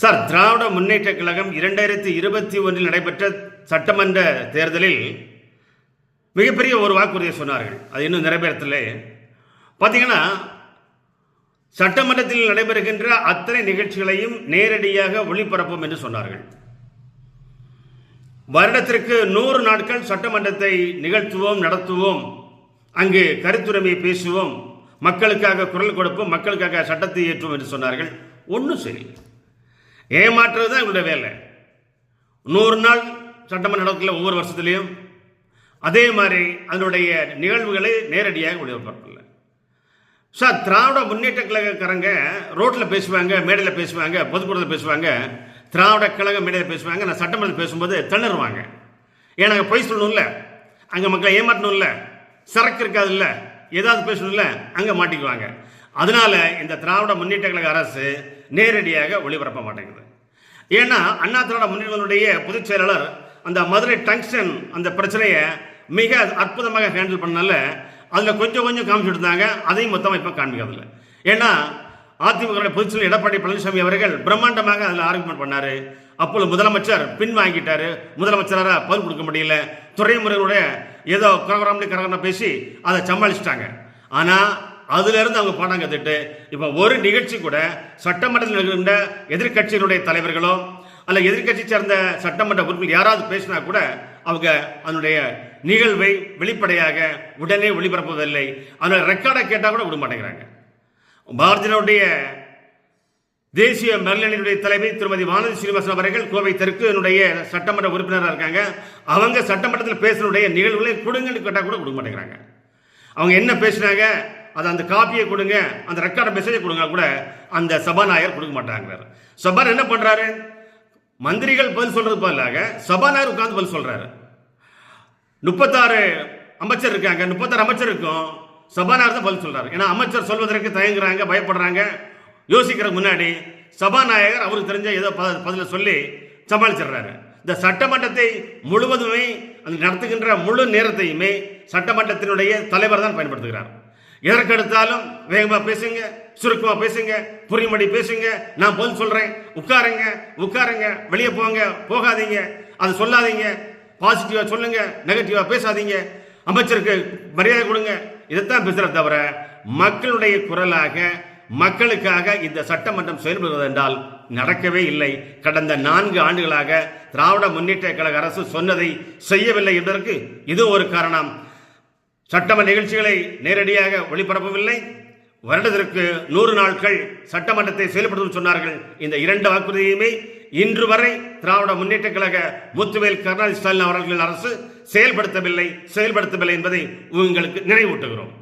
Sir Dravida Munnetra Kazhagam இரண்டாயிரத்தி இருபத்தி ஒன்றில் நடைபெற்ற சட்டமன்ற தேர்தலில் மிகப்பெரிய ஒரு வாக்குறுதியை சொன்னார்கள். அது இன்னும் நிறைவேறத்தில்லை. பார்த்தீங்கன்னா சட்டமன்றத்தில் நடைபெறுகின்ற அத்தனை நிகழ்ச்சிகளையும் நேரடியாக ஒளிபரப்பும் என்று சொன்னார்கள். வருடத்திற்கு நூறு நாட்கள் சட்டமன்றத்தை நிகழ்த்துவோம் நடத்துவோம். அங்கு கருத்துரிமையை பேசுவோம். மக்களுக்காக குரல் கொடுப்போம் மக்களுக்காக சட்டத்தை ஏற்றுவோம் என்று சொன்னார்கள். ஒன்றும் சரி ஏமாற்றுறது தான் இவங்களுடைய வேலை. நூறு நாள் சட்டமன்ற நடக்கல ஒவ்வொரு வருஷத்துலேயும் அதே மாதிரி அதனுடைய நிகழ்வுகளை நேரடியாக ஒளிபரப்பில்லை சார் திராவிட முன்னேற்ற கழகக்காரங்க ரோட்டில் பேசுவாங்க மேடையில் பேசுவாங்க பொதுக்கூட்டத்தில் பேசுவாங்க திராவிட கழக மேடையில் பேசுவாங்க நான் சட்டமன்றத்தில் பேசும்போது திணறுவாங்க. ஏன்னா அங்கே பொய் சொல்லணும்ல. அங்கே மக்களை ஏமாற்றணும்ல சரக்கு இருக்காதுல்ல. ஏதாவது பேசணும்ல. அங்கே மாட்டிக்குவாங்க. அதனால் இந்த திராவிட முன்னேற்ற கழக அரசு நேரடியாக ஒளிபரப்ப மாட்டேங்குது. ஏன்னா அண்ணா திராவிட முன்னேற்றங்களுடைய பொதுச் செயலாளர் அந்த மதுரை டங்ஸ்டன் அந்த பிரச்சனையை மிக அற்புதமாக ஹேண்டில் பண்ணனால அதில் கொஞ்சம் கொஞ்சம் காமிச்சுட்டு இருந்தாங்க அதையும் மொத்தமாக இப்போ காண்பிக்கிறதில்ல. ஏன்னா அதிமுக பொதுச் எடப்பாடி பழனிசாமி அவர்கள் பிரம்மாண்டமாக அதில் ஆர்குமெண்ட் பண்ணார். அப்போது முதலமைச்சர் பின் வாங்கிட்டார். முதலமைச்சராக பதில் கொடுக்க முடியல. துறைமுறைகளுடைய ஏதோ கரகரம்னு கரகரம் பேசி அதை சமாளிச்சிட்டாங்க. ஆனால் அதுலேருந்து அவங்க பாடம் கத்துட்டு இப்போ ஒரு நிகழ்ச்சி கூட சட்டமன்றத்தில் இருக்கின்ற எதிர்க்கட்சியினுடைய தலைவர்களோ அல்ல எதிர்கட்சி சேர்ந்த சட்டமன்ற உறுப்பினர் யாராவது பேசினா கூட அவங்க அதனுடைய நிகழ்வை வெளிப்படையாக உடனே ஒளிபரப்புவதில்லை. அதனுடைய ரெக்கார்டை கேட்டால் கூட விட மாட்டேங்கிறாங்க. பாரதியினுடைய தேசிய மகளிரினுடைய தலைமை திருமதி வானதி சீனிவாசன் அவர்கள் கோவை தெற்குனுடைய சட்டமன்ற உறுப்பினராக இருக்காங்க. அவங்க சட்டமன்றத்தில் பேசினுடைய நிகழ்வுகளை கொடுங்கன்னு கேட்டால் கூட கொடுக்க மாட்டேங்கிறாங்க. அவங்க என்ன பேசினாங்க? அது அந்த காப்பியை கொடுங்க அந்த ரெக்கார்ட மெசேஜை கொடுங்க கூட அந்த சபாநாயகர் கொடுக்க மாட்டாங்கிறார். சபாநாயகர் என்ன பண்ணுறாரு மந்திரிகள் பதில் சொல்றது பதிலாக சபாநாயகர் உட்காந்து பதில் சொல்றாரு. முப்பத்தாறு அமைச்சர் இருக்காங்க முப்பத்தாறு அமைச்சர் இருக்கும் சபாநாயகர் தான் பதில் சொல்றாரு. ஏன்னா அமைச்சர் சொல்வதற்கு தயங்குறாங்க பயப்படுறாங்க. யோசிக்கிறதுக்கு முன்னாடி சபாநாயகர் அவருக்கு தெரிஞ்ச ஏதோ ப- பதில சொல்லி சமாளிச்சிடுறாரு. இந்த சட்டமன்றத்தை முழுவதுமே அந்த நடத்துகின்ற முழு நேரத்தையுமே சட்டமன்றத்தினுடைய தலைவர் தான் பயன்படுத்துகிறார். எதற்கெடுத்தாலும் வேகமாக பேசுங்க சுருக்கமாக பேசுங்க புரியும்படி பேசுங்க. நான் பதில் சொல்கிறேன் உட்காருங்க உட்காருங்க. வெளியே போங்க போகாதீங்க. அது சொல்லாதீங்க. பாசிட்டிவாக சொல்லுங்க நெகட்டிவாக பேசாதீங்க. அமைச்சருக்கு மரியாதை கொடுங்க. இதைத்தான் பேசுகிற தவிர மக்களுடைய குரலாக மக்களுக்காக இந்த சட்டமன்றம் செயல்படுவது என்றால் நடக்கவே இல்லை. கடந்த நான்கு ஆண்டுகளாக திராவிட முன்னேற்ற கழக அரசு சொன்னதை செய்யவில்லை என்பதற்கு இது ஒரு காரணம். சட்டமன்ற நிகழ்ச்சிகளை நேரடியாக ஒளிபரப்பவில்லை. வருடத்திற்கு நூறு நாட்கள் சட்டமன்றத்தை செயல்படுத்தும் சொன்னார்கள் இந்த இரண்டு வாக்குறுதியுமே. இன்று வரை திராவிட முன்னேற்ற கழக முத்துவேல் கருணாநிதி ஸ்டாலின் அவர்களின் அரசு செயல்படுத்தவில்லை செயல்படுத்தவில்லை என்பதை உங்களுக்கு நினைவூட்டுகிறோம்.